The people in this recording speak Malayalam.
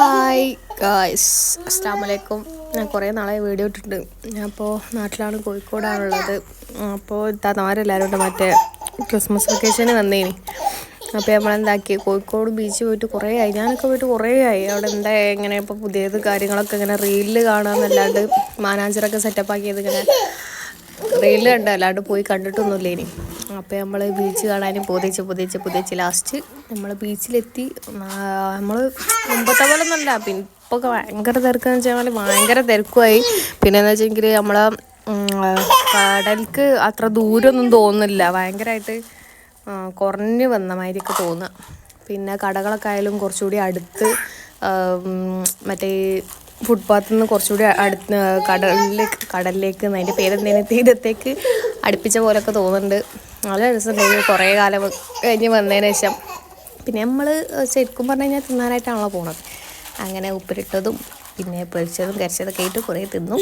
ഹായ് ഗായ്സ് അസ്സാം വലൈക്കും ഞാൻ കുറേ നാളെ വീഡിയോ ഇട്ടിട്ടുണ്ട്. അപ്പോൾ നാട്ടിലാണ് കോഴിക്കോടാണുള്ളത്. അപ്പോൾ താത്തമാരെല്ലാവരും ഉണ്ട്. മറ്റേ ക്രിസ്മസ് വെക്കേഷന് വന്നേനി. അപ്പോൾ നമ്മളെന്താക്കി? കോഴിക്കോട് ബീച്ച് പോയിട്ട് കുറേ ആയി. ഞാനൊക്കെ പോയിട്ട് കുറേ ആയി. അവിടെ എന്താ ഇങ്ങനെ ഇപ്പോൾ പുതിയത് കാര്യങ്ങളൊക്കെ ഇങ്ങനെ റീലിൽ കാണാമെന്നല്ലാണ്ട് മാനാഞ്ചറൊക്കെ സെറ്റപ്പ് ആക്കിയത് ഇങ്ങനെ റീലിൽ കണ്ട അല്ലാണ്ട് പോയി കണ്ടിട്ടൊന്നുമില്ല ഇനി അപ്പോൾ നമ്മൾ ബീച്ച് കാണാനും പൊതിച്ച് പൊതിച്ച് പൊതിച്ച് ലാസ്റ്റ് നമ്മൾ ബീച്ചിലെത്തി നമ്മൾ മുമ്പത്തെ പോലെ ഒന്നല്ല പിന്നെ ഇപ്പോൾ ഭയങ്കര തിരക്കെന്ന് വെച്ചാൽ ഭയങ്കര തിരക്കുമായി പിന്നെ എന്ന് വെച്ചെങ്കിൽ നമ്മളെ കടൽക്ക് അത്ര ദൂരമൊന്നും തോന്നുന്നില്ല. ഭയങ്കരമായിട്ട് കുറഞ്ഞു വന്ന മാതിരിയൊക്കെ തോന്നുക പിന്നെ കടകളൊക്കെ ആയാലും കുറച്ചുകൂടി അടുത്ത് മറ്റേ ഫുട്പാത്തിൽ നിന്ന് കുറച്ചുകൂടി അടുത്ത് കടലിലേക്ക് കടലിലേക്ക് അതിന്റെ പേരെന്തേലും തീരത്തേക്ക് അടുപ്പിച്ച പോലൊക്കെ തോന്നുന്നുണ്ട്. നല്ല രസമുണ്ടായിരുന്നു കുറേ കാലം കഴിഞ്ഞ് വന്നതിന് ശേഷം. പിന്നെ നമ്മൾ ശരിക്കും പറഞ്ഞു കഴിഞ്ഞാൽ തിന്നാനായിട്ടാണല്ലോ പോണത്. അങ്ങനെ ഉപ്പിലിട്ടതും പിന്നെ പൊരിച്ചതും കരിച്ചതൊക്കെ ആയിട്ട് കുറേ തിന്നു.